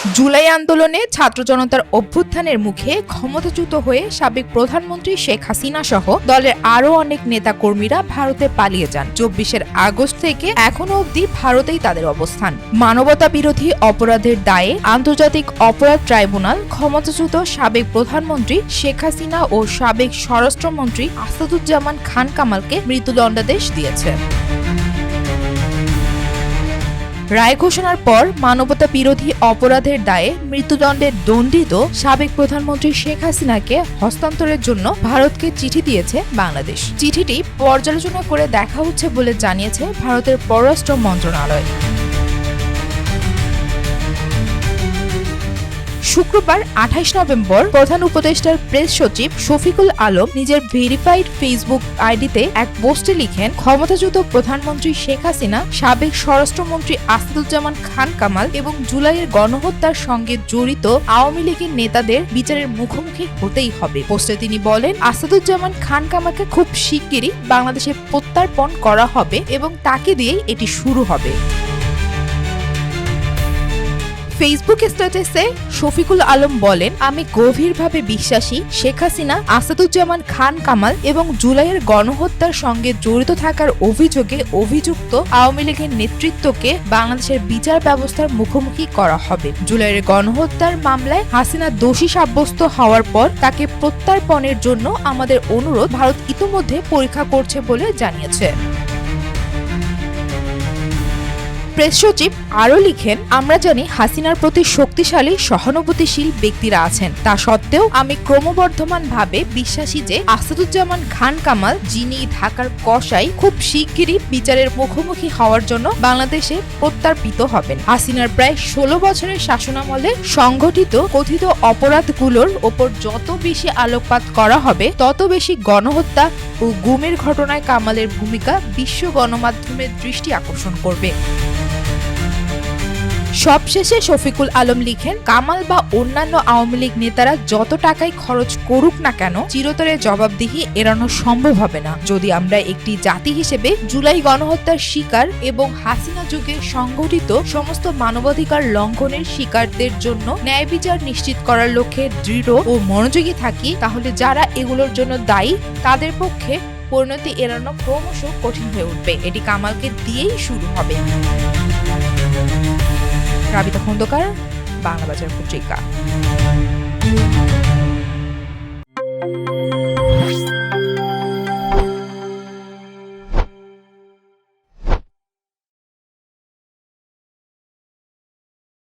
জুলাই আন্দোলনে ছাত্র জনতার অভ্যুত্থানের মুখে ক্ষমতাচ্যুত হয়ে সাবেক প্রধানমন্ত্রী শেখ হাসিনা সহ দলের আরও অনেক নেতা কর্মীরা ভারতে পালিয়ে যান। চব্বিশের আগস্ট থেকে এখনও অবধি ভারতেই তাদের অবস্থান। মানবতা বিরোধী অপরাধের দায়ে আন্তর্জাতিক অপরাধ ট্রাইব্যুনাল ক্ষমতাচ্যুত সাবেক প্রধানমন্ত্রী শেখ হাসিনা ও সাবেক স্বরাষ্ট্রমন্ত্রী আসাদুজ্জামান খান কামালকে মৃত্যুদণ্ডাদেশ দিয়েছে। রায় ঘোষণার পর মানবতা বিরোধী অপরাধের দায়ে মৃত্যুদণ্ডে দণ্ডিত সাবেক প্রধানমন্ত্রী শেখ হাসিনাকে হস্তান্তরের জন্য ভারতকে চিঠি দিয়েছে বাংলাদেশ। চিঠিটি পর্যালোচনা করে দেখা হচ্ছে বলে জানিয়েছে ভারতের পররাষ্ট্র মন্ত্রণালয়। শুক্রবার, আঠাইশ নভেম্বর, প্রধান উপদেষ্টার প্রেস সচিব শফিকুল আলম নিজের ভেরিফাইড ফেসবুক আইডিতে এক পোস্টে লিখেন, ক্ষমতাচ্যুত প্রধানমন্ত্রী শেখ হাসিনা, সাবেক স্বরাষ্ট্রমন্ত্রী আসাদুজ্জামান খান কামাল এবং জুলাইয়ের গণহত্যার সঙ্গে জড়িত আওয়ামী লীগের নেতাদের বিচারের মুখোমুখি হতেই হবে। পোস্টে তিনি বলেন, আসাদুজ্জামান খান কামালকে খুব শিগগিরই বাংলাদেশে প্রত্যার্পণ করা হবে এবং তাকে দিয়েই এটি শুরু হবে। ফেসবুক স্ট্যাটাসে শফিকুল আলম বলেন, আমি গভীরভাবে বিশ্বাসী শেখ হাসিনা, আসাদুজ্জামান খান কামাল এবং জুলাইয়ের গণহত্যার সঙ্গে জড়িত থাকার অভিযোগে অভিযুক্ত আওয়ামী লীগের নেতৃত্বকে বাংলাদেশের বিচার ব্যবস্থার মুখোমুখি করা হবে। জুলাইয়ের গণহত্যার মামলায় হাসিনা দোষী সাব্যস্ত হওয়ার পর তাকে প্রত্যার্পণের জন্য আমাদের অনুরোধ, ভারত ইতোমধ্যে পরীক্ষা করছে বলে জানিয়েছে। প্রেস সচিব আরও লিখেন, আমরা জানি হাসিনার প্রতি শক্তিশালী, সহানুভূতিশীল ব্যক্তিরা আছেন। তা সত্ত্বেও আমি ক্রমবর্ধমানভাবে বিশ্বাসী যে আসাদুজ্জামান খান কামাল, যিনি ঢাকার কসাই, খুব শিগগিরই বিচারের মুখোমুখি হওয়ার জন্য বাংলাদেশে প্রত্যার্পিত হবেন। হাসিনার প্রায় ষোলো বছরের শাসনামলে সংঘটিত কথিত অপরাধগুলোর ওপর যত বেশি আলোকপাত করা হবে, তত বেশি গণহত্যা ও গুমের ঘটনায় কামালের ভূমিকা বিশ্ব গণমাধ্যমের দৃষ্টি আকর্ষণ করবে। সবশেষে শফিকুল আলম লিখেন, কামাল বা অন্যান্য আওয়ামী লীগ নেতারা যত টাকাই খরচ করুক না কেন, চিরতরে জবাবদিহি এড়ানো সম্ভব হবে না। যদি আমরা একটি জাতি হিসেবে জুলাই গণহত্যার শিকার এবং হাসিনা যুগে সংগঠিত সমস্ত মানবাধিকার লঙ্ঘনের শিকারদের জন্য ন্যায় বিচার নিশ্চিত করার লক্ষ্যে দৃঢ় ও মনোযোগী থাকি, তাহলে যারা এগুলোর জন্য দায়ী, তাদের পক্ষে পরিণতি এড়ানো ক্রমশ কঠিন হয়ে উঠবে। এটি কামালকে দিয়েই শুরু হবে। রাবিতা খন্দকার বাংলা বাজার পত্রিকা।